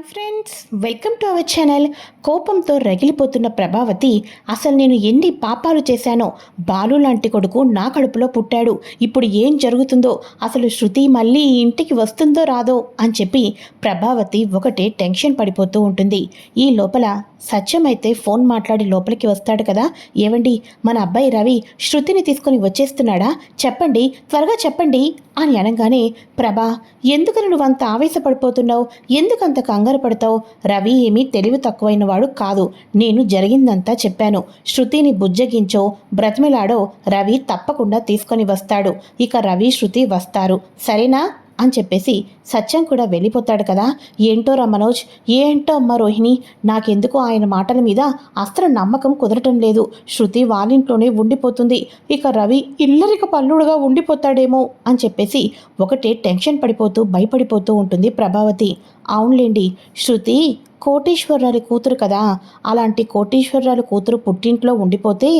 Hi friends welcome to our channel కోపంతో రగిలిపోతున్న ప్రభావతి అసలు నేను ఎన్ని పాపాలు చేశానో బాలు లాంటి కొడుకు నా కడుపులో పుట్టాడు. ఇప్పుడు ఏం జరుగుతుందో అసలు శృతి మళ్ళీ ఈ ఇంటికి వస్తుందో రాదో? అని చెప్పి ప్రభావతి ఒకటే టెన్షన్ పడిపోతూ ఉంటుంది. ఈ లోపల సత్యం అయితే ఫోన్ మాట్లాడి లోపలికి వస్తాడు కదా. ఏవండి? మన అబ్బాయి రవి శృతిని తీసుకొని వచ్చేస్తున్నాడా? చెప్పండి త్వరగా చెప్పండి అని అనగానే ప్రభా ఎందుకని నువ్వు అంత ఆవేశపడిపోతున్నావు? ఎందుకంత కంగారు పడతావు? రవి ఏమీ తెలివి తక్కువైన వాడు కాదు. నేను జరిగిందంతా చెప్పాను. శృతిని బుజ్జగించో బ్రతిమిలాడో రవి తప్పకుండా తీసుకొని వస్తాడు. ఇక రవి శృతి వస్తారు. సరేనా? అని చెప్పేసి సత్యం కూడా వెళ్ళిపోతాడు కదా. ఏంటో రా మనోజ్ ఏంటో అమ్మ రోహిణి నాకెందుకు ఆయన మాటల మీద అస్త్ర నమ్మకం కుదరటం లేదు. శృతి వాళ్ళింట్లోనే ఉండిపోతుంది. ఇక రవి ఇల్లరిక పల్లుడుగా ఉండిపోతాడేమో అని చెప్పేసి ఒకటే టెన్షన్ పడిపోతూ భయపడిపోతూ ఉంటుంది ప్రభావతి. అవునులేండి. శృతి కోటీశ్వరరాలి కూతురు కదా. అలాంటి కోటీశ్వరరాలు కూతురు పుట్టింట్లో ఉండిపోతే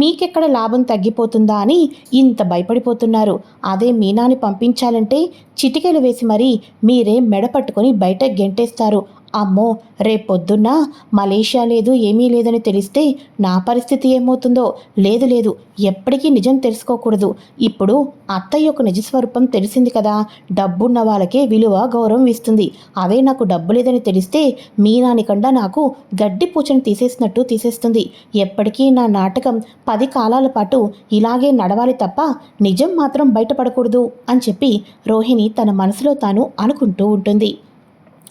మీకెక్కడ లాభం తగ్గిపోతుందా అని ఇంత భయపడిపోతున్నారు. అదే మీనాని పంపించాలంటే చిటికెలు వేసి మరీ మీరే మెడ పట్టుకొని బయట గెంటేస్తారు. అమ్మో రేపొద్దున్న మలేషియా లేదు ఏమీ లేదని తెలిస్తే నా పరిస్థితి ఏమవుతుందో? లేదు లేదు. ఎప్పటికీ నిజం తెలుసుకోకూడదు. ఇప్పుడు అత్తయ్య యొక్క నిజస్వరూపం తెలిసింది కదా. డబ్బున్న వాళ్ళకే విలువ గౌరవం ఇస్తుంది. అదే నాకు డబ్బు లేదని తెలిస్తే మీనానికండా నాకు గడ్డి పూచను తీసేసినట్టు తీసేస్తుంది. ఎప్పటికీ నా నాటకం పది కాలాల పాటు ఇలాగే నడవాలి తప్ప నిజం మాత్రం బయటపడకూడదు అని చెప్పి రోహిణి తన మనసులో తాను అనుకుంటూ ఉంటుంది.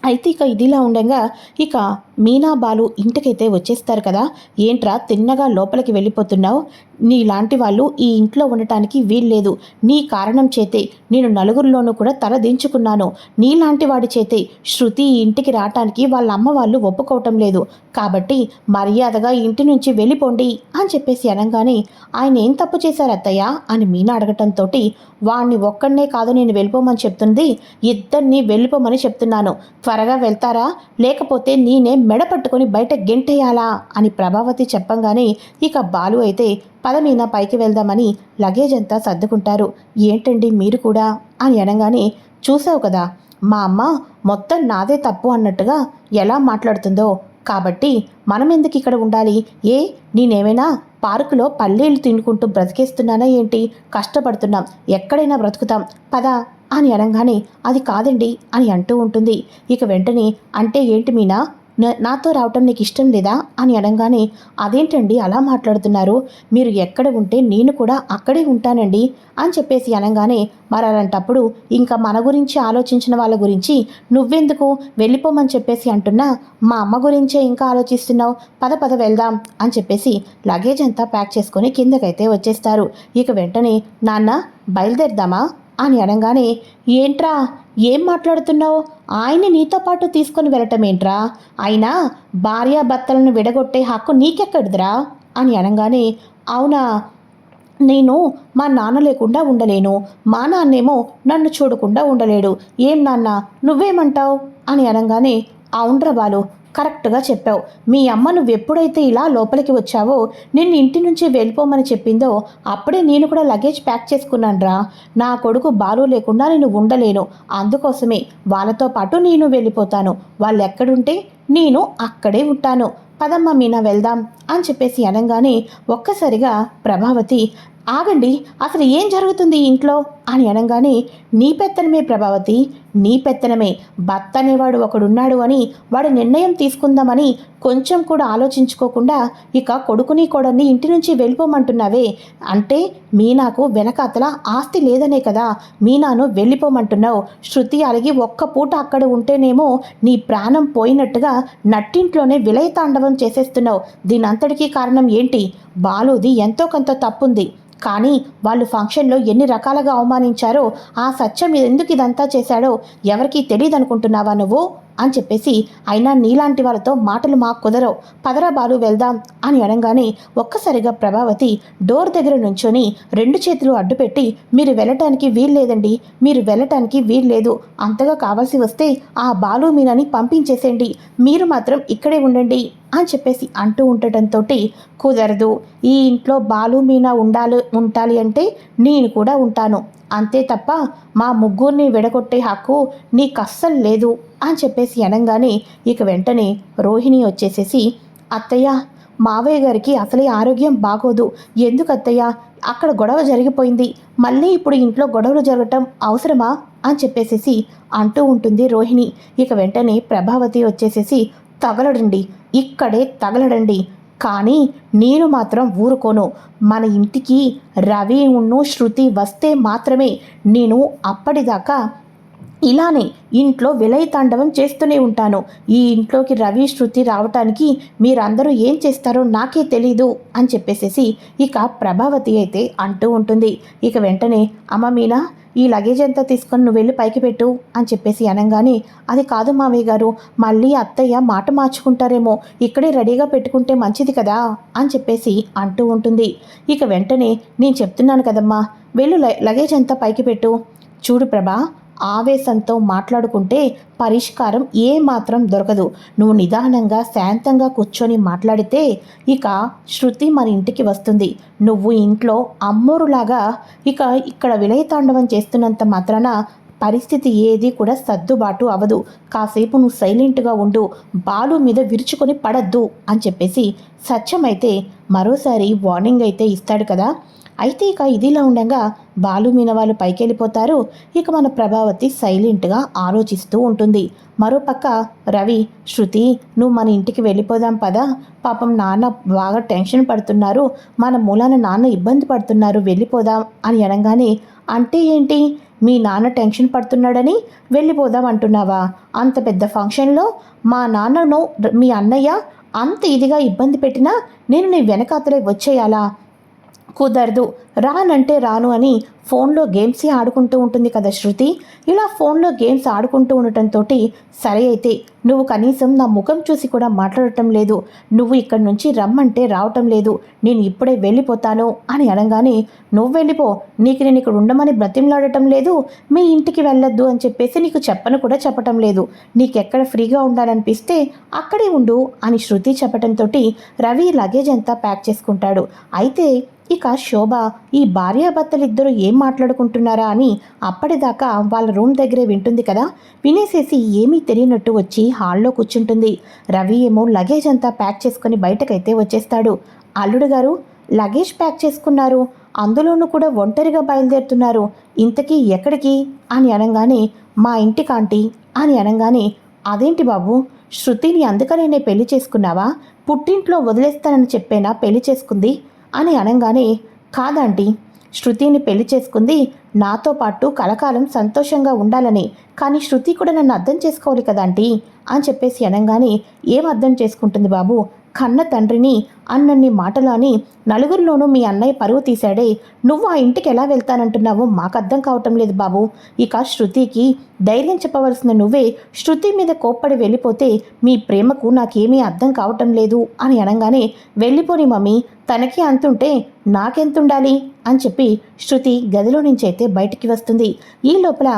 అయితే ఇక ఇదిలా ఉండగా ఇక మీనా బాలు ఇంటికైతే వచ్చేస్తారు కదా? ఏంట్రా తిన్నగా లోపలికి వెళ్ళిపోతున్నావు? నీలాంటి వాళ్ళు ఈ ఇంట్లో ఉండటానికి వీల్లేదు నీ కారణం చేతే నేను నలుగురిలోనూ కూడా తల దించుకున్నాను. నీలాంటి వాడి చేతే శృతి ఈ ఇంటికి రావటానికి వాళ్ళ అమ్మ వాళ్ళు ఒప్పుకోవటం లేదు. కాబట్టి మర్యాదగా ఇంటి నుంచి వెళ్ళిపోండి అని చెప్పేసి అనగానే ఆయన ఏం తప్పు చేశారు అత్తయ్య? అని మీనా అడగటంతో వాణ్ణి ఒక్కడనే కాదు నేను వెళ్ళిపోమని చెప్తుంది. ఇద్దరిని వెళ్ళిపోమని చెప్తున్నాను. త్వరగా వెళ్తారా? లేకపోతే నేనే మెడ పట్టుకొని బయట గెంటేయాలా అని ప్రభావతి చెప్పంగానే ఇక బాలు అయితే పద మీద పైకి వెళ్దామని లగేజ్ అంతా సర్దుకుంటారు. ఏంటండి మీరు కూడా? అని అనగానే చూసావు కదా మా అమ్మ మొత్తం నాదే తప్పు అన్నట్టుగా ఎలా మాట్లాడుతుందో. కాబట్టి మనం ఎందుకు ఇక్కడ ఉండాలి? ఏ నేనేమైనా పార్కులో పల్లీలు తినుకుంటూ బ్రతికేస్తున్నానా ఏంటి? కష్టపడుతున్నాం. ఎక్కడైనా బ్రతుకుతాం. పద అని అనగానే అది కాదండి అని అంటూ ఉంటుంది. ఇక వెంటనే అంటే ఏంటి మీనా? నాతో రావటం నీకు ఇష్టం లేదా? అని అనగానే అదేంటండి? అలా మాట్లాడుతున్నారు. మీరు ఎక్కడ ఉంటే నేను కూడా అక్కడే ఉంటానండి అని చెప్పేసి అనగానే మరి అలాంటప్పుడు ఇంకా మన గురించి ఆలోచించిన వాళ్ళ గురించి నువ్వెందుకు వెళ్ళిపోమని చెప్పేసి అంటున్నా? మా అమ్మ గురించే ఇంకా ఆలోచిస్తున్నావు? పద పద వెళ్దాం అని చెప్పేసి లగేజ్ అంతా ప్యాక్ చేసుకొని కిందకైతే వచ్చేస్తారు. ఇక వెంటనే నాన్న బయలుదేరదామా? అని అనగానే ఏంట్రా? ఏం మాట్లాడుతున్నావు? ఆయన్ని నీతో పాటు తీసుకొని వెళ్ళటం ఏంట్రా? అయినా భార్యాభర్తలను విడగొట్టే హక్కు నీకెక్కడిదిరా? అని అనగానే అవునా? నేను మా నాన్న లేకుండా ఉండలేను. మా నాన్నేమో నన్ను చూడకుండా ఉండలేడు. ఏం నాన్న? నువ్వేమంటావు? అని అనగానే అవునరా బాలు. కరెక్ట్గా చెప్పావు. మీ అమ్మ నువ్వు ఎప్పుడైతే ఇలా లోపలికి వచ్చావో నిన్ను ఇంటి నుంచి వెళ్ళిపోమని చెప్పిందో అప్పుడే నేను కూడా లగేజ్ ప్యాక్ చేసుకున్నానురా. నా కొడుకు బాలు లేకుండా నేను ఉండలేను. అందుకోసమే వాళ్ళతో పాటు నేను వెళ్ళిపోతాను. వాళ్ళు ఎక్కడుంటే నేను అక్కడే ఉంటాను. పదమ్మ మీనా వెళ్దాం అని చెప్పేసి అనగానే ఒక్కసారిగా ప్రభావతి ఆగండి అసలు ఏం జరుగుతుంది ఇంట్లో? అని అనగానే నీ పెత్తనమే ప్రభావతి. నీ పెత్తనమే. భర్త అనేవాడు ఒకడున్నాడు అని వాడు నిర్ణయం తీసుకుందామని కొంచెం కూడా ఆలోచించుకోకుండా ఇక కొడుకుని కోడల్ని ఇంటి నుంచి వెళ్ళిపోమంటున్నావే. అంటే మీనాకు వెనకాతల ఆస్తి లేదనే కదా. మీనాను వెళ్ళిపోమంటున్నావు. శృతి అలిగి ఒక్క పూట అక్కడ ఉంటేనేమో నీ ప్రాణం పోయినట్టుగా నట్టింట్లోనే విలయతాండవం చేసేస్తున్నావు. దీనంతటికీ కారణం ఏంటి? బాలుది ఎంతో కొంత తప్పుంది. కానీ వాళ్ళు ఫంక్షన్లో ఎన్ని రకాలుగా అవమానించారో ఆ సత్యం ఎందుకు ఇదంతా చేశాడో ఎవరికీ తెలియదు అనుకుంటున్నావా నువ్వు? అని చెప్పేసి అయినా నీలాంటి వాళ్ళతో మాటలు మాకు కుదరవు. పదరా బాలు వెళ్దాం అని అనగానే ఒక్కసారిగా ప్రభావతి డోర్ దగ్గర నుంచొని రెండు చేతులు అడ్డుపెట్టి మీరు వెళ్ళటానికి వీల్లేదండి మీరు వెళ్ళటానికి వీల్లేదు అంతగా కావాల్సి వస్తే ఆ బాలు మీనని పంపించేసేయండి మీరు మాత్రం ఇక్కడే ఉండండి. అని చెప్పేసి అంటూ ఉండటంతో కుదరదు. ఈ ఇంట్లో బాలు మీనా ఉండాలి ఉండాలి అంటే నేను కూడా ఉంటాను. అంతే తప్ప మా ముగ్గురిని విడగొట్టే హక్కు నీకు అస్సలు లేదు అని చెప్పేసి అనగానే ఇక వెంటనే రోహిణి వచ్చేసేసి అత్తయ్య మావయ్య గారికి అసలే ఆరోగ్యం బాగోదు. ఎందుకు అత్తయ్య? అక్కడ గొడవ జరిగిపోయింది. మళ్ళీ ఇప్పుడు ఇంట్లో గొడవలు జరగటం అవసరమా? అని చెప్పేసేసి అంటూ ఉంటుంది రోహిణి. ఇక వెంటనే ప్రభావతి వచ్చేసేసి తగలడండి. ఇక్కడే తగలడండి. కానీ నేను మాత్రం ఊరుకోను. మన ఇంటికి రవి ఉన్ను శృతి వస్తే మాత్రమే నేను అప్పటిదాకా ఇలానే ఇంట్లో విలయతాండవం చేస్తూనే ఉంటాను. ఈ ఇంట్లోకి రవి శృతి రావటానికి మీరందరూ ఏం చేస్తారో నాకే తెలీదు. అని చెప్పేసేసి ఇక ప్రభావతి అయితే అంటూ ఉంటుంది. ఇక వెంటనే అమ్మ మీనా ఈ లగేజ్ అంతా తీసుకొని నువ్వు వెళ్ళి పైకి పెట్టు అని చెప్పేసి అనగానే అది కాదు మావయ్య గారు మళ్ళీ అత్తయ్య మాట మార్చుకుంటారేమో ఇక్కడే రెడీగా పెట్టుకుంటే మంచిది కదా అని చెప్పేసి అంటూ ఉంటుంది. ఇక వెంటనే నేను చెప్తున్నాను కదమ్మా వెళ్ళు లగేజ్ అంతా పైకి పెట్టు. చూడు ప్రభా ఆవేశంతో మాట్లాడుకుంటే పరిష్కారం ఏ మాత్రం దొరకదు. నువ్వు నిదానంగా శాంతంగా కూర్చొని మాట్లాడితే ఇక శృతి మన ఇంటికి వస్తుంది. నువ్వు ఇంట్లో అమ్మోరులాగా ఇక ఇక్కడ విలయతాండవం చేస్తున్నంత మాత్రాన పరిస్థితి ఏది కూడా సర్దుబాటు అవ్వదు కాసేపు నువ్వు సైలెంట్గా ఉండు. బాలు మీద విరుచుకొని పడద్దు అని చెప్పేసి సత్యమైతే మరోసారి వార్నింగ్ అయితే ఇస్తాడు కదా. అయితే ఇక ఇదిలా ఉండగా బాలు మీన వాళ్ళు పైకెళ్ళిపోతారు. ఇక మన ప్రభావతి సైలెంట్గా ఆలోచిస్తూ ఉంటుంది. మరోపక్క రవి శృతి నువ్వు మన ఇంటికి వెళ్ళిపోదాం పదా. పాపం నాన్న బాగా టెన్షన్ పడుతున్నారు. మన మూలాన నాన్న ఇబ్బంది పడుతున్నారు. వెళ్ళిపోదాం అని అనగానే అంటే ఏంటి? మీ నాన్న టెన్షన్ పడుతున్నాడని వెళ్ళిపోదాం అంటున్నావా? అంత పెద్ద ఫంక్షన్లో మా నాన్నను మీ అన్నయ్య అంత ఇదిగా ఇబ్బంది పెట్టినా నేను నీ వెనకాతలే వచ్చేయాలా? కుదరదు. రానంటే రాను అని ఫోన్లో గేమ్సే ఆడుకుంటూ ఉంటుంది కదా శృతి. ఇలా ఫోన్లో గేమ్స్ ఆడుకుంటూ ఉండటంతో సరే అయితే నువ్వు కనీసం నా ముఖం చూసి కూడా మాట్లాడటం లేదు. నువ్వు ఇక్కడి నుంచి రమ్మంటే రావటం లేదు. నేను ఇప్పుడే వెళ్ళిపోతాను అని అనగానే నువ్వు వెళ్ళిపో. నీకు నేను ఇక్కడ ఉండమని బ్రతిమలాడటం లేదు. మీ ఇంటికి వెళ్ళొద్దు అని చెప్పేసి నీకు చెప్పను కూడా చెప్పటం లేదు. నీకెక్కడ ఫ్రీగా ఉండాలనిపిస్తే అక్కడే ఉండు అని శృతి చెప్పటంతో రవి లగేజ్ అంతా ప్యాక్ చేసుకుంటాడు. అయితే ఇక శోభ ఈ భార్యాభర్తలిద్దరూ ఏం మాట్లాడుకుంటున్నారా అని అప్పటిదాకా వాళ్ళ రూమ్ దగ్గరే వింటుంది కదా. వినేసేసి ఏమీ తెలియనట్టు వచ్చి హాల్లో కూర్చుంటుంది. రవి ఏమో లగేజ్ అంతా ప్యాక్ చేసుకుని బయటకైతే వచ్చేస్తాడు. అల్లుడు గారు లగేజ్ ప్యాక్ చేసుకున్నారు. అందులోనూ కూడా ఒంటరిగా బయలుదేరుతున్నారు. ఇంతకీ ఎక్కడికి? అని అనగానే మా ఇంటికి ఆంటీ అని అనగానే అదేంటి బాబు శృతిని అందుకనే పెళ్ళి చేసుకున్నావా? పుట్టింట్లో వదిలేస్తానని చెప్పేనా పెళ్ళి చేసుకుంది? అని అనగానే కాదంటీ శృతిని పెళ్ళి చేసుకుంది నాతో పాటు కలకాలం సంతోషంగా ఉండాలని కానీ శృతి కూడా నన్ను అర్థం చేసుకోవాలి కదంటీ అని చెప్పేసి అనగానే ఏం అర్థం చేసుకుంటుంది బాబు? కన్న తండ్రిని అన్నన్ని మాటలోని నలుగురిలోనూ మీ అన్నయ్య పరువు తీశాడే. నువ్వు ఆ ఇంటికి ఎలా వెళ్తానంటున్నావో మాకు అర్థం కావటం లేదు బాబు. ఇక శృతికి ధైర్యం చెప్పవలసిన నువ్వే శృతి మీద కోప్పడి వెళ్ళిపోతే మీ ప్రేమకు నాకేమీ అర్థం కావటం లేదు అని అనగానే వెళ్ళిపోని మమ్మీ తనకి అంతుంటే నాకెంతుండాలి అని చెప్పి శృతి గదిలో నుంచి అయితే బయటికి వస్తుంది. ఈ లోపల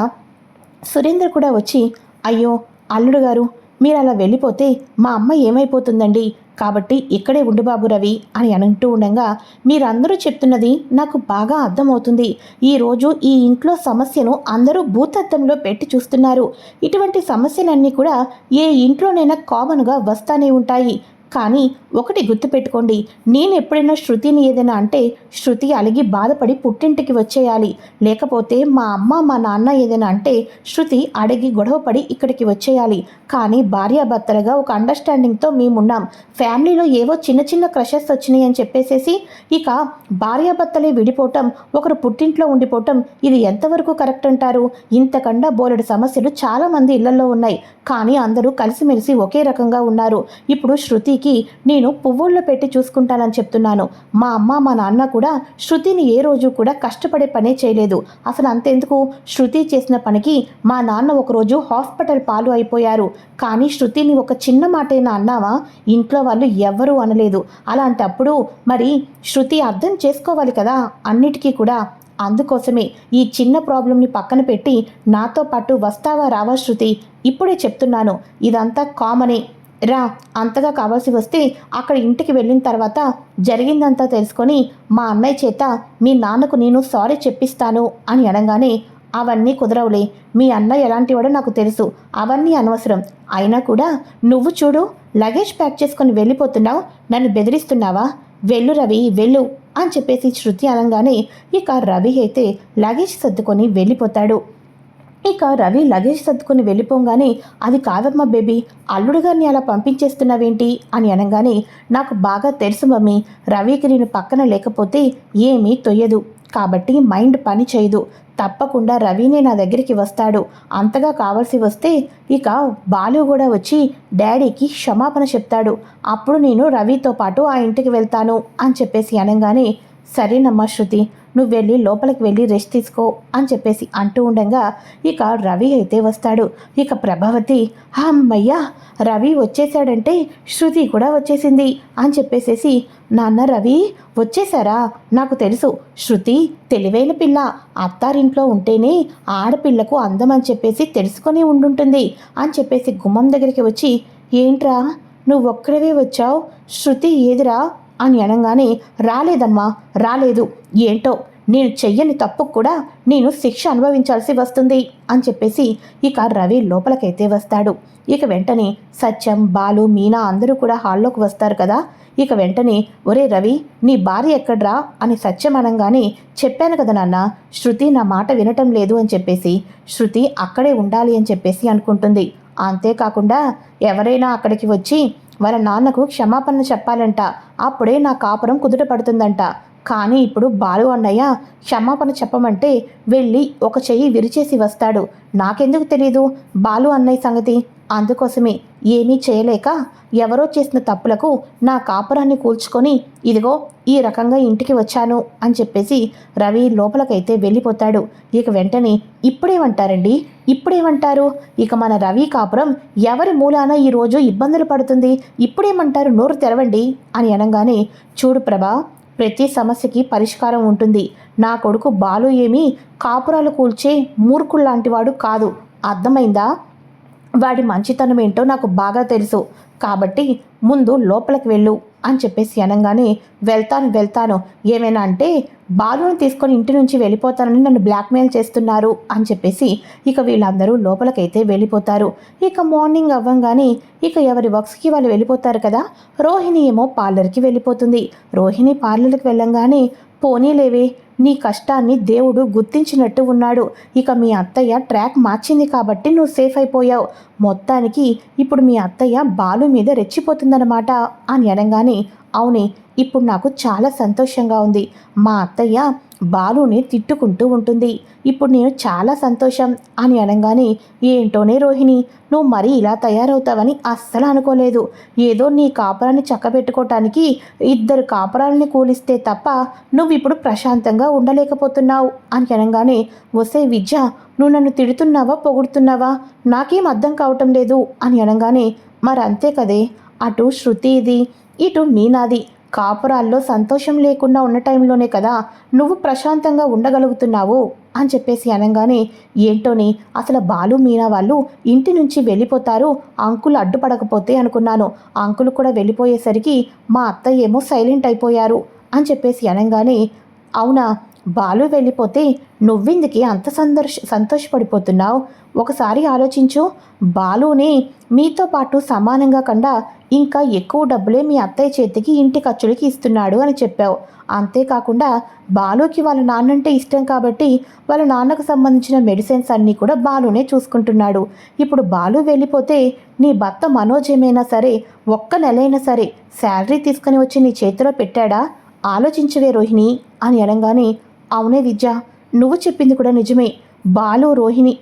సురేంద్ర కూడా వచ్చి అయ్యో అల్లుడు గారు మీరు అలా వెళ్ళిపోతే మా అమ్మ ఏమైపోతుందండి? కాబట్టి ఇక్కడే ఉండు బాబు రవి అని అంటూ ఉండగా మీరందరూ చెప్తున్నది నాకు బాగా అర్థమవుతుంది. ఈరోజు ఈ ఇంట్లో సమస్యను అందరూ భూతత్వంలో పెట్టి చూస్తున్నారు. ఇటువంటి సమస్యలన్నీ కూడా ఏ ఇంట్లోనైనా కామన్గా వస్తానే ఉంటాయి. కానీ ఒకటి గుర్తుపెట్టుకోండి నేను ఎప్పుడైనా శృతిని ఏదైనా అంటే శృతి అలిగి బాధపడి పుట్టింటికి వచ్చేయాలి. లేకపోతే మా అమ్మ మా నాన్న ఏదైనా అంటే శృతి అడిగి గొడవపడి ఇక్కడికి వచ్చేయాలి. కానీ భార్యాభర్తలుగా ఒక అండర్స్టాండింగ్తో మేమున్నాం. ఫ్యామిలీలో ఏవో చిన్న చిన్న క్రషెస్ వచ్చినాయి అని చెప్పేసేసి ఇక భార్యాభర్తలే విడిపోవటం ఒకరు పుట్టింట్లో ఉండిపోవటం ఇది ఎంతవరకు కరెక్ట్ అంటారు? ఇంతకన్నా బోలెడు సమస్యలు చాలామంది ఇళ్ళలో ఉన్నాయి. కానీ అందరూ కలిసిమెలిసి ఒకే రకంగా ఉన్నారు. ఇప్పుడు శృతి శృతికి నేను పువ్వుల్లో పెట్టి చూసుకుంటానని చెప్తున్నాను. మా అమ్మ మా నాన్న కూడా శృతిని ఏ రోజు కూడా కష్టపడే పనే చేయలేదు. అసలు అంతెందుకు? శృతి చేసిన పనికి మా నాన్న ఒకరోజు హాస్పిటల్ పాలు అయిపోయారు. కానీ శృతిని ఒక చిన్న మాటైనా అన్నావా? ఇంట్లో వాళ్ళు ఎవ్వరూ అనలేదు. అలాంటప్పుడు మరి శృతి అర్థం చేసుకోవాలి కదా అన్నిటికీ కూడా. అందుకోసమే ఈ చిన్న ప్రాబ్లంని పక్కన పెట్టి నాతో పాటు వస్తావా రావా శృతి? ఇప్పుడే చెప్తున్నాను. ఇదంతా కామనే. రా అంతగా కావాల్సి వస్తే అక్కడ ఇంటికి వెళ్ళిన తర్వాత జరిగిందంతా తెలుసుకొని మా అన్నయ్య చేత మీ నాన్నకు నేను సారీ చెప్పిస్తాను అని అనగానే అవన్నీ కుదరవులే. మీ అన్నయ్య ఎలాంటివాడో నాకు తెలుసు. అవన్నీ అనవసరం. అయినా కూడా నువ్వు చూడు లగేజ్ ప్యాక్ చేసుకొని వెళ్ళిపోతున్నావు. నన్ను బెదిరిస్తున్నావా? వెళ్ళు రవి వెళ్ళు అని చెప్పేసి శృతి అనగానే ఇక రవి అయితే లగేజ్ సర్దుకొని వెళ్ళిపోతాడు. ఇక రవి లగేజ్ సర్దుకుని వెళ్ళిపోగానే అది కాదమ్మా బేబీ అల్లుడు గారిని అలా పంపించేస్తున్నావేంటి? అని అనగానే నాకు బాగా తెలుసు మమ్మీ రవికి నేను పక్కన లేకపోతే ఏమీ తొయ్యదు. కాబట్టి మైండ్ పని చేయదు. తప్పకుండా రవినే నా దగ్గరికి వస్తాడు. అంతగా కావాల్సి వస్తే ఇక బాలు కూడా వచ్చి డాడీకి క్షమాపణ చెప్తాడు. అప్పుడు నేను రవితో పాటు ఆ ఇంటికి వెళ్తాను అని చెప్పేసి అనగానే సరేనమ్మా శృతి నువ్వు వెళ్ళి లోపలికి వెళ్ళి రెస్ట్ తీసుకో అని చెప్పేసి అంటూ ఉండగా ఇక రవి అయితే వస్తాడు. ఇక ప్రభావతి అమ్మయ్యా రవి వచ్చేసాడంటే శృతి కూడా వచ్చేసింది అని చెప్పేసేసి నాన్న రవి వచ్చేసారా నాకు తెలుసు. శృతి తెలివైన పిల్ల. అత్తారింట్లో ఉంటేనే ఆడపిల్లకు అందం అని చెప్పేసి తెలుసుకొని ఉండుంటుంది. అని చెప్పేసి గుమ్మం దగ్గరికి వచ్చి ఏంట్రా నువ్వు ఒక్కడవే వచ్చావు? శృతి ఏదిరా? అని అనగానే రాలేదమ్మా రాలేదు. ఏంటో? నేను చెయ్యని తప్పు కూడా నేను శిక్ష అనుభవించాల్సి వస్తుంది అని చెప్పేసి ఇక రవి లోపలికైతే వస్తాడు. ఇక వెంటనే సత్యం బాలు మీనా అందరూ కూడా హాల్లోకి వస్తారు కదా. ఇక వెంటనే ఒరే రవి నీ భార్య ఎక్కడ్రా? అని సత్యం అనగానే చెప్పాను కదా నాన్న శృతి నా మాట వినటం లేదు అని చెప్పేసి శృతి అక్కడే ఉండాలి అని చెప్పేసి అనుకుంటుంది. అంతేకాకుండా ఎవరైనా అక్కడికి వచ్చి వాళ్ళ నాన్నకు క్షమాపణ చెప్పాలంట. అప్పుడే నా కాపురం కుదుట పడుతుందంట. కానీ ఇప్పుడు బాలు అన్నయ్య క్షమాపణ చెప్పమంటే వెళ్ళి ఒక చెయ్యి విరిచేసి వస్తాడు. నాకెందుకు తెలీదు? బాలు అన్నయ్య సంగతి అందుకోసమే ఏమీ చేయలేక ఎవరో చేసిన తప్పులకు నా కాపురాన్ని కూల్చుకొని ఇదిగో ఈ రకంగా ఇంటికి వచ్చాను అని చెప్పేసి రవి లోపలకైతే వెళ్ళిపోతాడు. ఇక వెంటనే ఇప్పుడేమంటారండి? ఇప్పుడేమంటారు? ఇక మన రవి కాపురం ఎవరి మూలాన ఈరోజు ఇబ్బందులు పడుతుంది? ఇప్పుడేమంటారు? నోరు తెరవండి అని అనగానే చూడు ప్రభా ప్రతి సమస్యకి పరిష్కారం ఉంటుంది. నా కొడుకు బాలు ఏమీ కాపురాలు కూల్చే మూర్ఖుల్లాంటి వాడు కాదు. అర్థమైందా? వాడి మంచితనం ఏంటో నాకు బాగా తెలుసు. కాబట్టి ముందు లోపలికి వెళ్ళు అని చెప్పేసి అనగానే వెళ్తాను వెళ్తాను. ఏమైనా అంటే బాలుని తీసుకొని ఇంటి నుంచి వెళ్ళిపోతానని నన్ను బ్లాక్మెయిల్ చేస్తున్నారు అని చెప్పేసి ఇక వీళ్ళందరూ లోపలికైతే వెళ్ళిపోతారు. ఇక మార్నింగ్ అవ్వంగానే ఇక ఎవరి వర్క్స్కి వాళ్ళు వెళ్ళిపోతారు కదా రోహిణి ఏమో పార్లర్కి వెళ్ళిపోతుంది. రోహిణి పార్లర్కి వెళ్ళంగానే పోనీలేవే నీ కష్టాన్ని దేవుడు గుర్తించినట్టు ఉన్నాడు. ఇక మీ అత్తయ్య ట్రాక్ మార్చింది కాబట్టి నువ్వు సేఫ్ అయిపోయావు. మొత్తానికి ఇప్పుడు మీ అత్తయ్య బాలు మీద రెచ్చిపోతుందన్నమాట అని అనగానే అవునే ఇప్పుడు నాకు చాలా సంతోషంగా ఉంది. మా అత్తయ్య బాలుని తిట్టుకుంటూ ఉంటుంది. ఇప్పుడు నేను చాలా సంతోషం అని అనగానే ఏంటోనే రోహిణి నువ్వు మరీ ఇలా తయారవుతావని అస్సలు అనుకోలేదు. ఏదో నీ కాపురాన్ని చక్కబెట్టుకోవటానికి ఇద్దరు కాపురాలని కూలిస్తే తప్ప నువ్వు ఇప్పుడు ప్రశాంతంగా ఉండలేకపోతున్నావు అని అనగానే వసే విద్య నువ్వు నన్ను తిడుతున్నావా పొగుడుతున్నావా? నాకేం అర్థం కావటం లేదు అని అనగానే మరి అంతే కదే అటు శృతి ఇది ఇటు మీనాది. కాపురాల్లో సంతోషం లేకుండా ఉన్న టైంలోనే కదా నువ్వు ప్రశాంతంగా ఉండగలుగుతున్నావు అని చెప్పేసి అనగానే ఏంటోని అసలు బాలు మీనా వాళ్ళు ఇంటి నుంచి వెళ్ళిపోతారు అంకుల్ అడ్డుపడకపోతే అనుకున్నాను. అంకులు కూడా వెళ్ళిపోయేసరికి మా అత్త ఏమో సైలెంట్ అయిపోయారు అని చెప్పేసి అనగానే అవునా బాలు వెళ్ళిపోతే నువ్వెందుకే అంత సందర్శ సంతోషపడిపోతున్నావు? ఒకసారి ఆలోచించు. బాలుని మీతో పాటు సమానంగా కండా ఇంకా ఎక్కువ డబ్బులే మీ అత్తయ్య చేతికి ఇంటి ఖర్చులకి ఇస్తున్నాడు అని చెప్పావు. అంతేకాకుండా బాలుకి వాళ్ళ నాన్నంటే ఇష్టం కాబట్టి వాళ్ళ నాన్నకు సంబంధించిన మెడిసిన్స్ అన్నీ కూడా బాలునే చూసుకుంటున్నాడు. ఇప్పుడు బాలు వెళ్ళిపోతే నీ భర్త మనోజ్ ఏమైనా సరే ఒక్క నెలైనా సరే శాలరీ తీసుకుని వచ్చి నీ చేతిలో పెట్టాడా? ఆలోచించవే రోహిణి అని అనగానే అవునే విద్య నువ్వు చెప్పింది కూడా నిజమే. బాలు రోహిణి.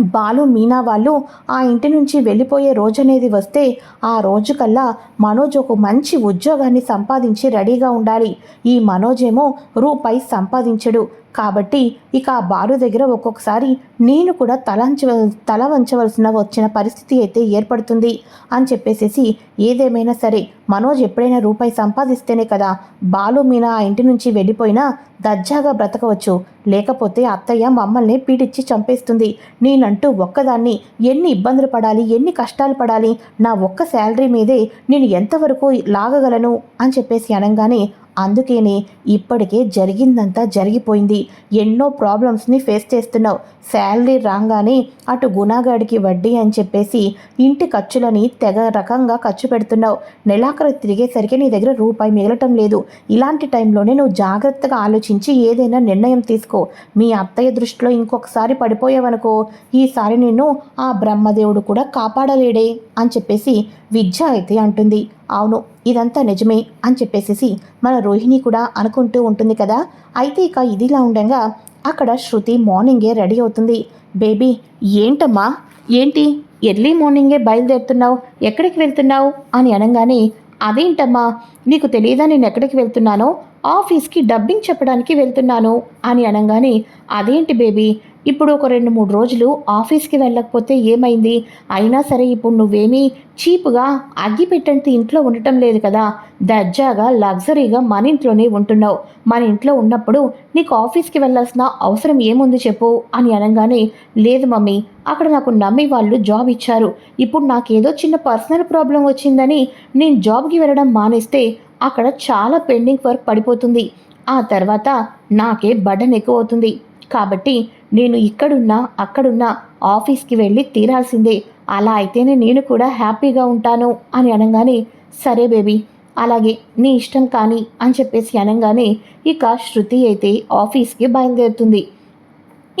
బాలు మీనా వాళ్ళు ఆ ఇంటి నుంచి వెళ్ళిపోయే రోజు అనేది వస్తే ఆ రోజు కల్లా మనోజ్ ఒక మంచి ఉద్యోగాన్ని సంపాదించి రెడీగా ఉండాలి. ఈ మనోజ్ ఏమో రూపాయి సంపాదించడు. కాబట్టి ఇక ఆ బాలు దగ్గర ఒక్కొక్కసారి నేను కూడా తలంచ తల వంచవలసిన వచ్చిన పరిస్థితి అయితే ఏర్పడుతుంది అని చెప్పేసేసి ఏదేమైనా సరే మనోజ్ ఎప్పుడైనా రూపాయి సంపాదిస్తేనే కదా బాలు మీనా ఆ ఇంటి నుంచి వెళ్ళిపోయినా దర్జాగా బ్రతకవచ్చు. లేకపోతే అత్తయ్య మమ్మల్ని పీటిచ్చి చంపేస్తుంది. నేనంటూ ఒక్కదాన్ని ఎన్ని ఇబ్బందులు పడాలి ఎన్ని కష్టాలు పడాలి నా ఒక్క శాలరీ మీదే నేను ఎంతవరకు లాగగలను అని చెప్పేసి అనగానే అందుకేనే ఇప్పటికే జరిగిందంతా జరిగిపోయింది. ఎన్నో ప్రాబ్లమ్స్ని ఫేస్ చేస్తున్నావు. శాలరీ రాగానే అటు గుణాగాడికి వడ్డీ అని చెప్పేసి ఇంటి ఖర్చులని తెగ రకంగా ఖర్చు పెడుతున్నావు. నెలాఖరు తిరిగేసరికి నీ దగ్గర రూపాయి మిగలటం లేదు. ఇలాంటి టైంలోనే నువ్వు జాగ్రత్తగా ఆలోచించి ఏదైనా నిర్ణయం తీసుకో. మీ అత్తయ్య దృష్టిలో ఇంకొకసారి పడిపోయావనుకో ఈసారి నిన్ను ఆ బ్రహ్మదేవుడు కూడా కాపాడలేడే అని చెప్పేసి విద్య అయితే అంటుంది. అవును ఇదంతా నిజమే అని చెప్పేసేసి మన రోహిణి కూడా అనుకుంటూ ఉంటుంది కదా. అయితే ఇక ఇదిలా ఉండగా అక్కడ శృతి మార్నింగే రెడీ అవుతుంది. బేబీ ఏంటమ్మా? ఏంటి? ఎర్లీ మార్నింగే బయలుదేరుతున్నావు? ఎక్కడికి వెళ్తున్నావు? అని అనగానే అదేంటమ్మా? నీకు తెలియదా నేను ఎక్కడికి వెళ్తున్నానో? ఆఫీస్కి డబ్బింగ్ చెప్పడానికి వెళ్తున్నాను అని అనగానే అదేంటి బేబీ? ఇప్పుడు ఒక రెండు మూడు రోజులు ఆఫీస్కి వెళ్ళకపోతే ఏమైంది? అయినా సరే ఇప్పుడు నువ్వేమీ చీప్గా అగ్గి ఇంట్లో ఉండటం లేదు కదా? దర్జాగా లగ్జరీగా మన ఇంట్లోనే ఉంటున్నావు. మన ఇంట్లో ఉన్నప్పుడు నీకు ఆఫీస్కి వెళ్ళాల్సిన అవసరం ఏముంది చెప్పు అని అనగానే లేదు మమ్మీ అక్కడ నాకు నమ్మి వాళ్ళు జాబ్ ఇచ్చారు. ఇప్పుడు నాకేదో చిన్న పర్సనల్ ప్రాబ్లం వచ్చిందని నేను జాబ్కి వెళ్ళడం మానేస్తే అక్కడ చాలా పెండింగ్ వర్క్ పడిపోతుంది. ఆ తర్వాత నాకే బటన్ ఎక్కువ అవుతుంది కాబట్టి నేను ఇక్కడున్నా అక్కడున్నా ఆఫీస్కి వెళ్ళి తీరాల్సిందే. అలా అయితేనే నేను కూడా హ్యాపీగా ఉంటాను అని అనగానే సరే బేబీ అలాగే నీ ఇష్టం కానీ అని చెప్పేసి అనగానే ఇక శృతి అయితే ఆఫీస్కి బయలుదేరుతుంది.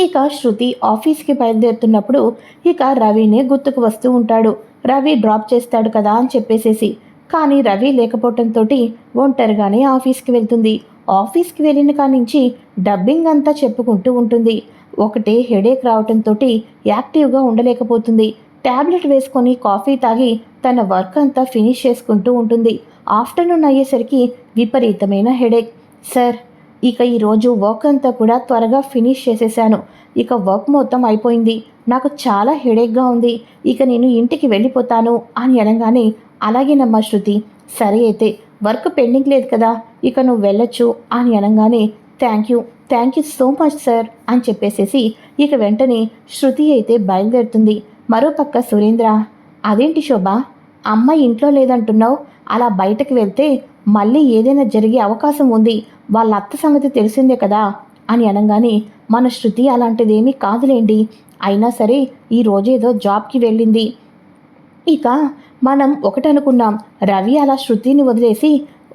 ఇక శృతి ఆఫీస్కి బయలుదేరుతున్నప్పుడు ఇక రవినే గుర్తుకు వస్తూ ఉంటాడు. రవి డ్రాప్ చేస్తాడు కదా అని చెప్పేసేసి కానీ రవి లేకపోవటంతో ఒంటరిగానే ఆఫీస్కి వెళ్తుంది. ఆఫీస్కి వెళ్ళిన కానించి డబ్బింగ్ అంతా చెప్పుకుంటూ ఉంటుంది. ఒకటే హెడేక్ రావటంతో యాక్టివ్గా ఉండలేకపోతుంది. ట్యాబ్లెట్ వేసుకొని కాఫీ తాగి తన వర్క్ అంతా ఫినిష్ చేసుకుంటూ ఉంటుంది. ఆఫ్టర్నూన్ అయ్యేసరికి విపరీతమైన హెడేక్. సార్ ఇక ఈరోజు వర్క్ అంతా కూడా త్వరగా ఫినిష్ చేసేసాను ఇక వర్క్ మొత్తం అయిపోయింది. నాకు చాలా హెడేక్గా ఉంది. ఇక నేను ఇంటికి వెళ్ళిపోతాను అని అనగానే అలాగేనమ్మా శృతి. సరే అయితే వర్క్ పెండింగ్ లేదు కదా. ఇక నువ్వు వెళ్ళొచ్చు అని అనగానే thank you. Thank you so much sir అని చెప్పేసేసి ఇక వెంటనే శృతి అయితే బయలుదేరుతుంది. మరోపక్క సురేంద్ర అదేంటి శోభ? అమ్మ ఇంట్లో లేదంటున్నావు. అలా బయటకు వెళ్తే మళ్ళీ ఏదైనా జరిగే అవకాశం ఉంది. వాళ్ళ అత్త సంగతి తెలిసిందే కదా అని అనగానే మన శృతి అలాంటిదేమీ కాదులేండి. అయినా సరే ఈ రోజేదో జాబ్కి వెళ్ళింది. ఇక మనం ఒకటనుకున్నాం రవి అలా శృతిని వదిలేసి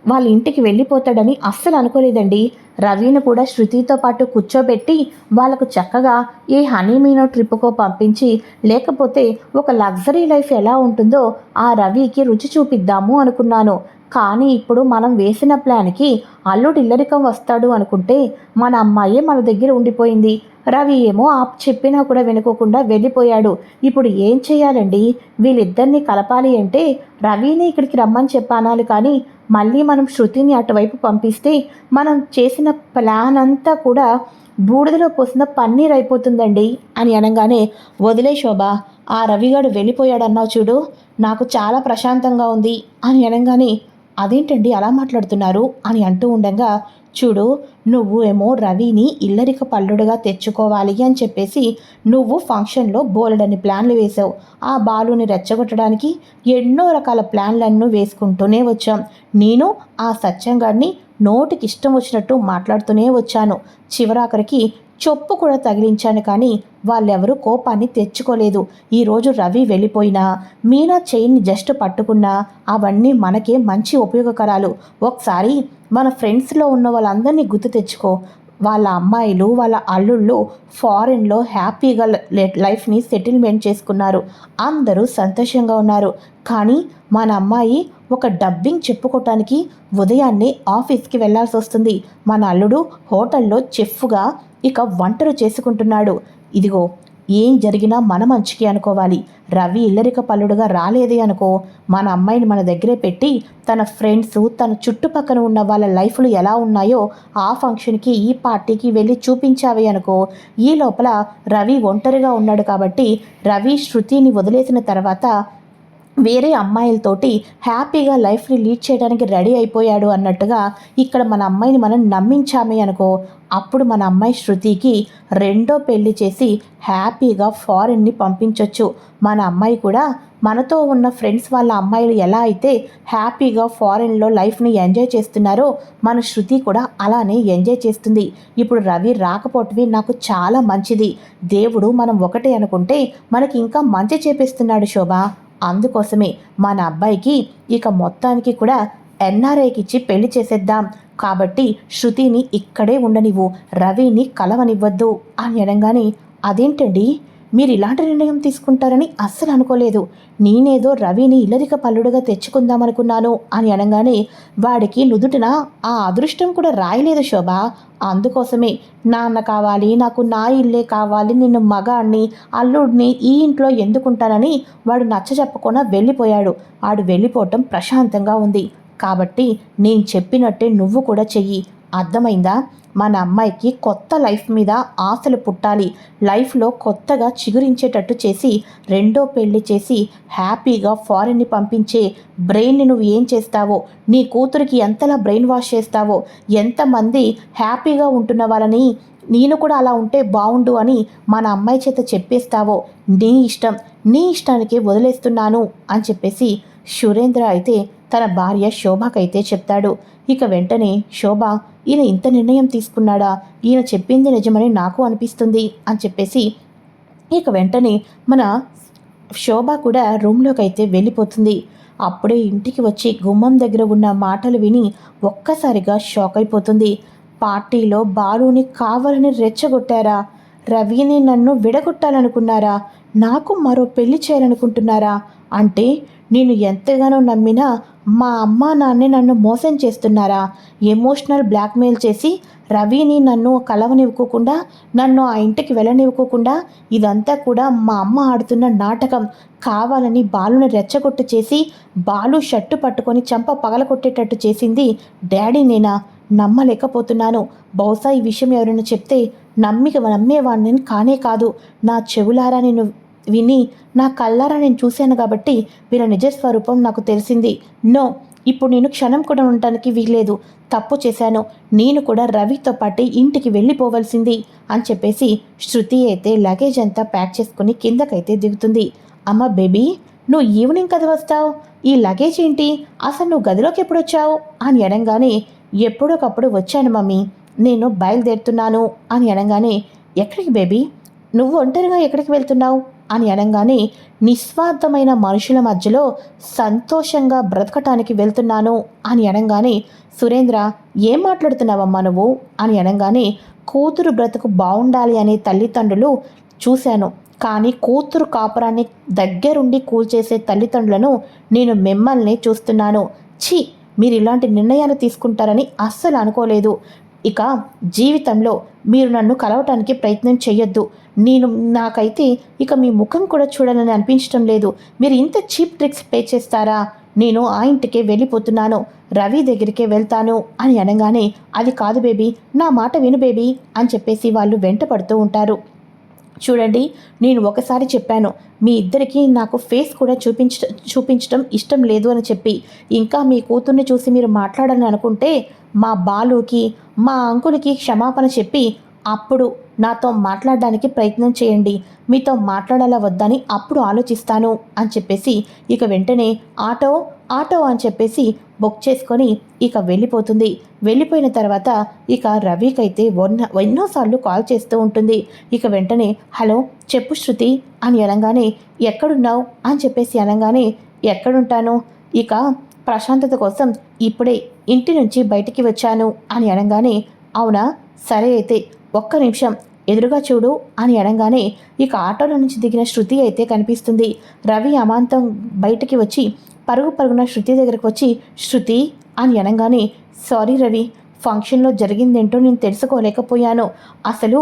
వాళ్ళ ఇంటికి వెళ్ళిపోతాడని అస్సలు అనుకోలేదండి. రవిని కూడా శృతితో పాటు కూర్చోబెట్టి వాళ్ళకు చక్కగా ఈ హనీమీనో ట్రిప్కో పంపించి లేకపోతే ఒక లగ్జరీ లైఫ్ ఎలా ఉంటుందో ఆ రవికి రుచి చూపిద్దాము అనుకున్నాను. కానీ ఇప్పుడు మనం వేసిన ప్లాన్కి అల్లుడు ఇల్లరికం వస్తాడు అనుకుంటే మన అమ్మాయే మన దగ్గర ఉండిపోయింది. రవి ఏమో ఆ చెప్పినా కూడా వినుకోకుండా వెళ్ళిపోయాడు. ఇప్పుడు ఏం చేయాలండి? వీళ్ళిద్దరిని కలపాలి అంటే రవిని ఇక్కడికి రమ్మని చెప్పానాలి కానీ మళ్ళీ మనం శృతిని అటువైపు పంపిస్తే మనం చేసిన ప్లాన్ అంతా కూడా బూడిదలో పోసిన పన్నీర్ అయిపోతుందండి అని అనగానే వదిలే శోభ ఆ రవిగాడు వెళ్ళిపోయాడన్నావు చూడు నాకు చాలా ప్రశాంతంగా ఉంది అని అనగానే అదేంటండి అలా మాట్లాడుతున్నారు అని అంటూ ఉండగా చూడు నువ్వు ఏమో రవిని ఇల్లరిక పల్లుడుగా తెచ్చుకోవాలి అని చెప్పేసి నువ్వు ఫంక్షన్లో బోలెడని ప్లాన్లు వేసావు ఆ బాలుని రెచ్చగొట్టడానికి ఎన్నో రకాల ప్లాన్లను వేసుకుంటూనే వచ్చాం. నేను ఆ సత్యంగాడిని నోటికి ఇష్టం వచ్చినట్టు మాట్లాడుతూనే వచ్చాను. చివరాఖరికి చెప్పు కూడా తగిలించాను కానీ వాళ్ళెవరూ కోపాన్ని తెచ్చుకోలేదు. ఈరోజు రవి వెళ్ళిపోయినా మీనా చైన్ని జస్ట్ పట్టుకున్నా అవన్నీ మనకే మంచి ఉపయోగకరాలు. ఒకసారి మన ఫ్రెండ్స్లో ఉన్న వాళ్ళందరినీ గుర్తు తెచ్చుకో. వాళ్ళ అమ్మాయిలు వాళ్ళ అల్లుళ్ళు ఫారెన్లో హ్యాపీగా లైఫ్ని సెటిల్మెంట్ చేసుకున్నారు. అందరూ సంతోషంగా ఉన్నారు. కానీ మన అమ్మాయి ఒక డబ్బింగ్ చెప్పుకోవటానికి ఉదయాన్నే ఆఫీస్కి వెళ్ళాల్సి వస్తుంది. మన అల్లుడు హోటల్లో చెఫ్గా ఇక వంటలు చేసుకుంటున్నాడు. ఇదిగో ఏం జరిగినా మన మంచికి అనుకోవాలి. రవి ఇల్లరిక పల్లుడుగా రాలేదే అనుకో. మన అమ్మాయిని మన దగ్గరే పెట్టి తన ఫ్రెండ్స్ తన చుట్టుపక్కన ఉన్న వాళ్ళ లైఫ్లు ఎలా ఉన్నాయో ఆ ఫంక్షన్కి ఈ పార్టీకి వెళ్ళి చూపించావే అనుకో. ఈ లోపల రవి ఒంటరిగా ఉన్నాడు కాబట్టి రవి శృతిని వదిలేసిన తర్వాత వేరే అమ్మాయిలతోటి హ్యాపీగా లైఫ్ని లీడ్ చేయడానికి రెడీ అయిపోయాడు అన్నట్టుగా ఇక్కడ మన అమ్మాయిని మనం నమ్మించామే అనుకో. అప్పుడు మన అమ్మాయి శృతికి రెండో పెళ్ళి చేసి హ్యాపీగా ఫారెన్ని పంపించవచ్చు మన అమ్మాయి కూడా మనతో ఉన్న ఫ్రెండ్స్ వాళ్ళ అమ్మాయిలు ఎలా అయితే హ్యాపీగా ఫారెన్లో లైఫ్ని ఎంజాయ్ చేస్తున్నారో మన శృతి కూడా అలానే ఎంజాయ్ చేస్తుంది. ఇప్పుడు రవి రాకపోవటమే నాకు చాలా మంచిది. దేవుడు మనం ఒకటే అనుకుంటే మనకి ఇంకా మంచి చేపిస్తున్నాడు శోభ. అందుకోసమే మన అబ్బాయికి ఇక మొత్తానికి కూడా ఎన్ఆర్ఐకి ఇచ్చి పెళ్ళి చేసేద్దాం. కాబట్టి శృతిని ఇక్కడే ఉండనివ్వు రవిని కలవనివ్వద్దు అని అనగానే అదేంటండి? మీరు ఇలాంటి నిర్ణయం తీసుకుంటారని అస్సలు అనుకోలేదు. నేనేదో రవిని ఇల్లరిక పల్లుడుగా తెచ్చుకుందామనుకున్నాను అని అనగానే వాడికి నుదుటిన ఆ అదృష్టం కూడా రాయలేదు శోభ. అందుకోసమే నాన్న కావాలి నాకు నా ఇల్లే కావాలి నిన్ను మగాడిని అల్లుడిని ఈ ఇంట్లో ఎందుకుంటానని వాడు నచ్చ చెప్పకుండా వెళ్ళిపోయాడు. వాడు వెళ్ళిపోవటం ప్రశాంతంగా ఉంది. కాబట్టి నేను చెప్పినట్టే నువ్వు కూడా చెయ్యి. అర్థమైందా? మన అమ్మాయికి కొత్త లైఫ్ మీద ఆశలు పుట్టాలి. లైఫ్లో కొత్తగా చిగురించేటట్టు చేసి రెండో పెళ్ళి చేసి హ్యాపీగా ఫారెన్ని పంపించే బ్రెయిన్ని నువ్వు ఏం చేస్తావో నీ కూతురికి ఎంతలా బ్రెయిన్ వాష్ చేస్తావో ఎంతమంది హ్యాపీగా ఉంటున్న వాళ్ళని నేను కూడా అలా ఉంటే బాగుండు అని మన అమ్మాయి చేత చెప్పేస్తావో నీ ఇష్టం నీ ఇష్టానికి వదిలేస్తున్నాను అని చెప్పేసి సురేంద్ర అయితే తన భార్య శోభకైతే చెప్తాడు. ఇక వెంటనే శోభ ఈయన ఇంత నిర్ణయం తీసుకున్నాడా? ఈయన చెప్పింది నిజమని నాకు అనిపిస్తుంది అని చెప్పేసి ఇక వెంటనే మన శోభ కూడా రూమ్లోకి అయితే వెళ్ళిపోతుంది. అప్పుడే ఇంటికి వచ్చి గుమ్మం దగ్గర ఉన్న మాటలు విని ఒక్కసారిగా షాక్ అయిపోతుంది. పార్టీలో బాలుని కావాలని రెచ్చగొట్టారా? రవిని నన్ను విడగొట్టాలనుకున్నారా? నాకు మరో పెళ్ళి చేయాలనుకుంటున్నారా? అంటే నేను ఎంతగానో నమ్మినా మా అమ్మ నాన్నే నన్ను మోసం చేస్తున్నారా? ఎమోషనల్ బ్లాక్మెయిల్ చేసి రవిని నన్ను కలవనివ్వకుండా నన్ను ఆ ఇంటికి వెళ్ళనివ్వకుండా ఇదంతా కూడా మా అమ్మ ఆడుతున్న నాటకం. కావాలని బాలుని రెచ్చగొట్టు చేసి బాలు షర్టు పట్టుకొని చంప పగలకొట్టేటట్టు చేసింది డాడీ నేనా? నమ్మలేకపోతున్నాను. బహుశా ఈ విషయం ఎవరైనా చెప్తే నమ్మిక నమ్మేవాడిని కానే కాదు. నా చెవులారా నేను విని నా కళ్ళారా నేను చూశాను కాబట్టి వీళ్ళ నిజస్వరూపం నాకు తెలిసింది. నో ఇప్పుడు నేను క్షణం కూడా ఉండటానికి వీల్లేదు. తప్పు చేశాను. నేను కూడా రవితో పాటు ఇంటికి వెళ్ళిపోవలసింది అని చెప్పేసి శృతి అయితే లగేజ్ అంతా ప్యాక్ చేసుకుని కిందకైతే దిగుతుంది. అమ్మ బేబీ నువ్వు ఈవినింగ్ కదా వస్తావు? ఈ లగేజ్ ఏంటి? అసలు నువ్వు గదిలోకి ఎప్పుడు వచ్చావు? అని అనగానే ఎప్పుడొకప్పుడు వచ్చాను మమ్మీ. నేను బయలుదేరుతున్నాను అని అనగానే ఎక్కడికి బేబీ? నువ్వు ఒంటరిగా ఎక్కడికి వెళ్తున్నావు? అని అనగానే నిస్వార్థమైన మనుషుల మధ్యలో సంతోషంగా బ్రతకటానికి వెళ్తున్నాను అని అనగానే సురేంద్ర ఏం మాట్లాడుతున్నావమ్మా నువ్వు? అని అనగానే కూతురు బ్రతుకు బాగుండాలి అనే తల్లిదండ్రులు చూశాను. కానీ కూతురు కాపురాన్ని దగ్గరుండి కూల్చేసే తల్లిదండ్రులను నేను మిమ్మల్ని చూస్తున్నాను. ఛీ మీరు ఇలాంటి నిర్ణయాలు తీసుకుంటారని అస్సలు అనుకోలేదు. ఇక జీవితంలో మీరు నన్ను కలవటానికి ప్రయత్నం చేయొద్దు నేను నాకైతే ఇక మీ ముఖం కూడా చూడాలని అనిపించడం లేదు. మీరు ఇంత చీప్ ట్రిక్స్ పే చేస్తారా? నేను ఆ ఇంటికే వెళ్ళిపోతున్నాను. రవి దగ్గరికే వెళ్తాను అని అనగానే అది కాదు బేబీ నా మాట విను బేబీ అని చెప్పేసి వాళ్ళు వెంట పడుతూ ఉంటారు. చూడండి నేను ఒకసారి చెప్పాను మీ ఇద్దరికి నాకు ఫేస్ కూడా చూపించ చూపించడం ఇష్టం లేదు అని చెప్పి. ఇంకా మీ కూతుర్ని చూసి మీరు మాట్లాడాలని అనుకుంటే మా బాలుకి మా అంకులకి క్షమాపణ చెప్పి అప్పుడు నాతో మాట్లాడడానికి ప్రయత్నం చేయండి. మీతో మాట్లాడాలా వద్దని అప్పుడు ఆలోచిస్తాను అని చెప్పేసి ఇక వెంటనే ఆటో ఆటో అని చెప్పేసి బుక్ చేసుకొని ఇక వెళ్ళిపోతుంది. వెళ్ళిపోయిన తర్వాత ఇక రవికైతే వన్న ఎన్నోసార్లు కాల్ చేస్తూ ఉంటుంది. ఇక వెంటనే హలో చెప్పు శృతి అని అనగానే ఎక్కడున్నావు? అని చెప్పేసి అనగానే ఎక్కడుంటాను? ఇక ప్రశాంతత కోసం ఇప్పుడే ఇంటి నుంచి బయటికి వచ్చాను అని అనగానే అవునా? సరే అయితే ఒక్క నిమిషం ఎదురుగా చూడు అని అనగానే ఇక ఆటోలో నుంచి దిగిన శృతి అయితే కనిపిస్తుంది. రవి అమాంతం బయటికి వచ్చి పరుగు పరుగున శృతి దగ్గరకు వచ్చి శృతి అని అనగానే సారీ రవి ఫంక్షన్లో జరిగిందేంటో నేను తెలుసుకోలేకపోయాను. అసలు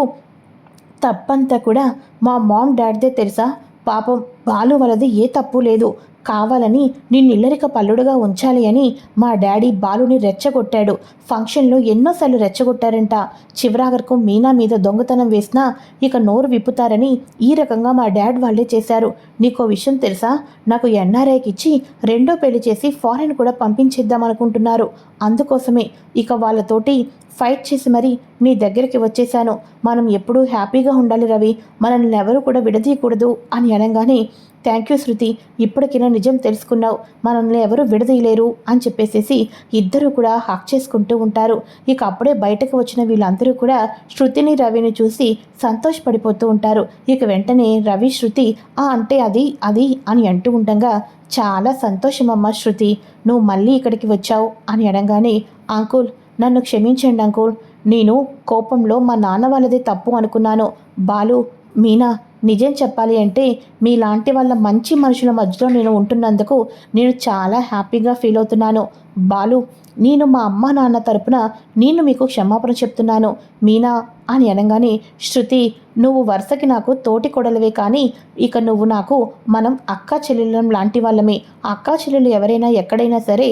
తప్పంతా కూడా మా మామ్ డాడ్దే తెలుసా? పాపం బాలు వాళ్ళది ఏ తప్పు లేదు. కావాలని నిన్ను ఇల్లరిక పల్లుడుగా ఉంచాలి అని మా డాడీ బాలుని రెచ్చగొట్టాడు. ఫంక్షన్లో ఎన్నోసార్లు రెచ్చగొట్టారంట. చివరాగరకు మీనా మీద దొంగతనం వేసినా ఇక నోరు విప్పుతారని ఈ రకంగా మా డాడ్ వాళ్ళే చేశారు. నీకో విషయం తెలుసా? నాకు ఎన్ఆర్ఐకి ఇచ్చి రెండో పెళ్ళి చేసి ఫారెన్ కూడా పంపించేద్దాం అనుకుంటున్నారు అందుకోసమే ఇక వాళ్ళతోటి ఫైట్ చేసి మరీ నీ దగ్గరికి వచ్చేసాను మనం ఎప్పుడూ హ్యాపీగా ఉండాలి రవి. మనల్ని ఎవరు కూడా విడదీయకూడదు అని అనగానే థ్యాంక్ యూ శృతి. ఇప్పటికైనా నిజం తెలుసుకున్నావు. మనల్ని ఎవరు విడదీయలేరు అని చెప్పేసేసి ఇద్దరూ కూడా హక్ చేసుకుంటూ ఉంటారు. ఇక అప్పుడే బయటకు వచ్చిన వీళ్ళందరూ కూడా శృతిని రవిని చూసి సంతోషపడిపోతూ ఉంటారు. ఇక వెంటనే రవి శృతి ఆ అంటే అది అది అని అంటూ ఉండగా చాలా సంతోషమమ్మ శృతి. నువ్వు మళ్ళీ ఇక్కడికి వచ్చావు అని అనగానే అంకుల్ నన్ను క్షమించండి అంకుల్. నేను కోపంలో మా నాన్న వాళ్ళదే తప్పు అనుకున్నాను. బాలు మీనా నిజం చెప్పాలి అంటే మీలాంటి వాళ్ళ మంచి మనుషుల మధ్యలో నేను ఉంటున్నందుకు నేను చాలా హ్యాపీగా ఫీల్ అవుతున్నాను. బాలు నేను మా అమ్మ నాన్న తరపున నేను మీకు క్షమాపణ చెప్తున్నాను. మీనా అని అనగానే శృతి నువ్వు వరుసకి నాకు తోటి కొడలవే కానీ ఇక నువ్వు నాకు మనం అక్క చెల్లెలం లాంటి వాళ్ళమే. అక్క చెల్లెలు ఎవరైనా ఎక్కడైనా సరే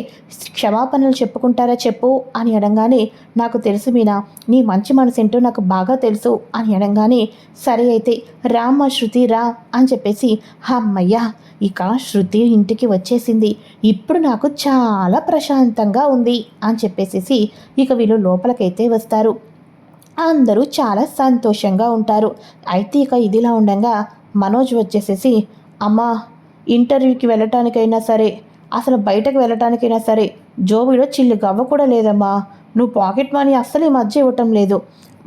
క్షమాపణలు చెప్పుకుంటారా చెప్పు అని అనగానే నాకు తెలుసు మీనా నీ మంచి మనసేంటో నాకు బాగా తెలుసు అని అనగానే సరే అయితే రామ్మ శృతి రా అని చెప్పేసి అమ్మయ్యా ఇక శృతి ఇంటికి వచ్చేసింది. ఇప్పుడు నాకు చాలా ప్రశాంతంగా ఉంది అని చెప్పేసేసి ఇక వీళ్ళు లోపలికైతే వస్తారు. అందరూ చాలా సంతోషంగా ఉంటారు. అయితే ఇక ఇదిలా ఉండగా మనోజ్ వచ్చేసేసి అమ్మా ఇంటర్వ్యూకి వెళ్ళటానికైనా సరే అసలు బయటకు వెళ్ళటానికైనా సరే జోబిలో చిల్లు గవ్వ కూడా లేదమ్మా. నువ్వు పాకెట్ మనీ అస్సలు ఈ మధ్య ఇవ్వటం లేదు.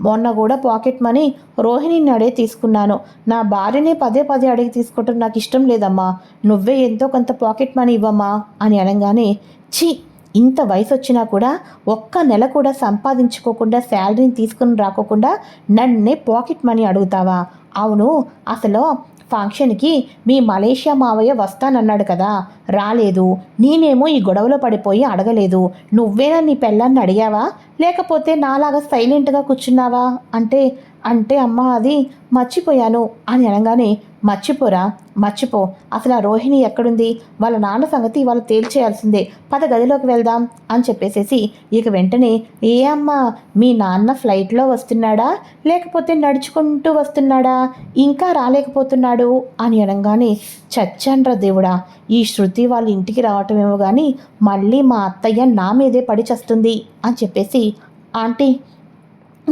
మొన్న కూడా పాకెట్ మనీ రోహిణిని అడే తీసుకున్నాను. నా భార్యనే పదే పదే అడిగి తీసుకోవటం నాకు ఇష్టం లేదమ్మా. నువ్వే ఎంతో కొంత పాకెట్ మనీ ఇవ్వమ్మా అని అనగానే ఛీ ఇంత వయసు వచ్చినా కూడా ఒక్క నెల కూడా సంపాదించుకోకుండా శాలరీని తీసుకుని రాకోకుండా నన్నే పాకెట్ మనీ అడుగుతావా? అవును అసలు ఫంక్షన్కి మీ మలేషియా మావయ్య వస్తానన్నాడు కదా. రాలేదు. నేనేమో ఈ గొడవలో పడిపోయి అడగలేదు. నువ్వేనా నీ పెళ్ళాన్ని అడిగావా? లేకపోతే నాలాగా సైలెంట్గా కూర్చున్నావా? అంటే అంటే అమ్మ అది మర్చిపోయాను అని అనగానే మర్చిపోరా మర్చిపో. అసలు ఆ రోహిణి ఎక్కడుంది? వాళ్ళ నాన్న సంగతి వాళ్ళు తేల్చేయాల్సిందే. పద గదిలోకి వెళ్దాం అని చెప్పేసేసి ఇక వెంటనే ఏ అమ్మ మీ నాన్న ఫ్లైట్లో వస్తున్నాడా? లేకపోతే నడుచుకుంటూ వస్తున్నాడా? ఇంకా రాలేకపోతున్నాడు? అని అనగానే చచ్చండ్ర దేవుడా ఈ శృతి వాళ్ళ ఇంటికి రావటమేమో కానీ మళ్ళీ మా అత్తయ్య నా మీదే పడి చస్తుంది అని చెప్పేసి ఆంటీ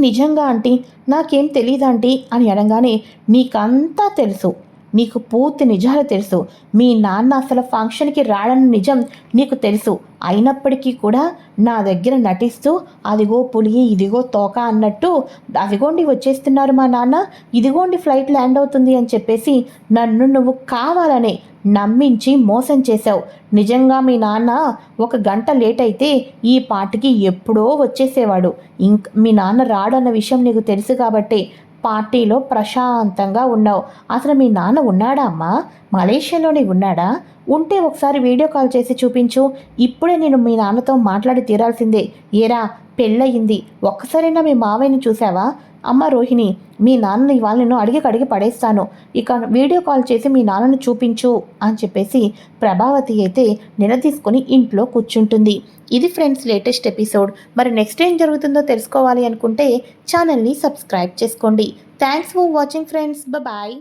నిజంగా ఆంటీ నాకేం తెలియదాంటీ అని అనగానే నీకంతా తెలుసు. నీకు పూర్తి నిజాలు తెలుసు. మీ నాన్న అసలు ఫంక్షన్కి రాడని నిజం నీకు తెలుసు. అయినప్పటికీ కూడా నా దగ్గర నటిస్తూ అదిగో పులి ఇదిగో తోక అన్నట్టు అదిగోండి వచ్చేస్తున్నారు మా నాన్న ఇదిగోండి ఫ్లైట్ ల్యాండ్ అవుతుంది అని చెప్పేసి నన్ను నువ్వు కావాలనే నమ్మించి మోసం చేశావు. నిజంగా మీ నాన్న ఒక గంట లేట్ అయితే ఈ పాటికి ఎప్పుడో వచ్చేసేవాడు. ఇంక మీ నాన్న రాడన్న విషయం నీకు తెలుసు కాబట్టి పార్టీలో ప్రశాంతంగా ఉన్నావు. అసలు మీ నాన్న ఉన్నాడా అమ్మా? మలేషియాలోనే ఉన్నాడా? ఉంటే ఒకసారి వీడియో కాల్ చేసి చూపించు. ఇప్పుడే నేను మీ నాన్నతో మాట్లాడి తీరాల్సిందే. ఏరా పెళ్ళయింది. ఒక్కసారైనా మీ మావయ్యని చూసావా అమ్మ రోహిణి మీ నాన్నని ఇవాళ నేను అడిగి కడిగి పడేస్తాను. ఇక వీడియో కాల్ చేసి మీ నాన్నను చూపించు అని చెప్పేసి ప్రభావతి అయితే నిలదీసుకొని ఇంట్లో కూర్చుంటుంది. ఇది ఫ్రెండ్స్ లేటెస్ట్ ఎపిసోడ్. మరి నెక్స్ట్ ఏం జరుగుతుందో తెలుసుకోవాలి అనుకుంటే ఛానల్ని సబ్స్క్రైబ్ చేసుకోండి. Thanks for watching friends bye